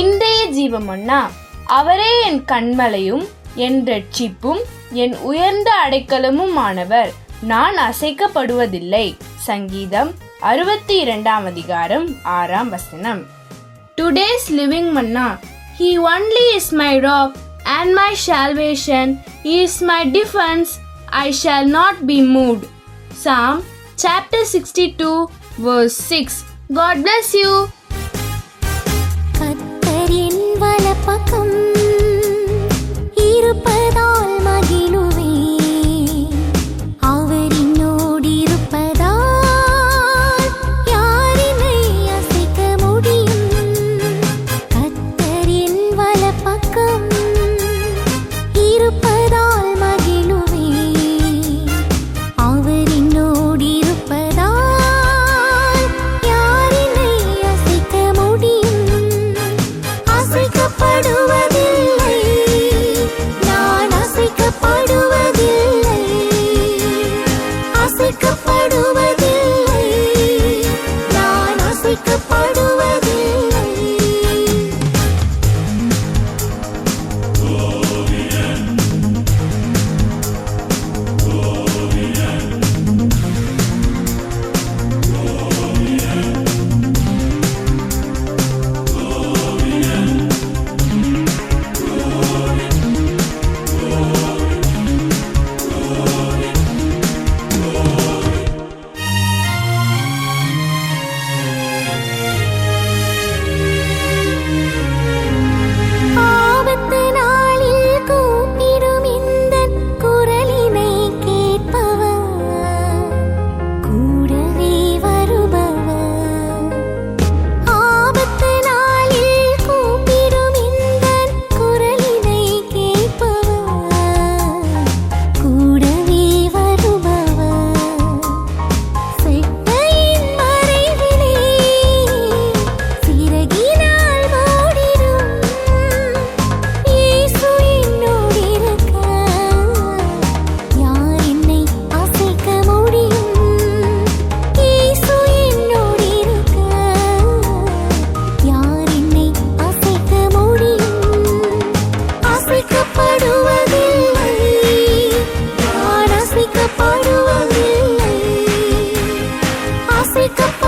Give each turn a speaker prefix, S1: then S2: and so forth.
S1: இன்றைய ஜீவமன்னா அவரே என் கண்மலையும் என் ரட்சிப்பும் என் உயர்ந்த அடைக்கலமும் ஆனவர் நான் அசைக்கப்படுவதில்லை. சங்கீதம் அறுபத்தி இரண்டாம் அதிகாரம் ஆறாம் வசனம். Today's living manna he only is my rock and my salvation is my defence I shall not be moved psalm chapter sixty two verse six God bless you
S2: வலப்பக்கம் அசைக்கப்படுவதில்லை நான் அசைக்கப்படும் Seek up.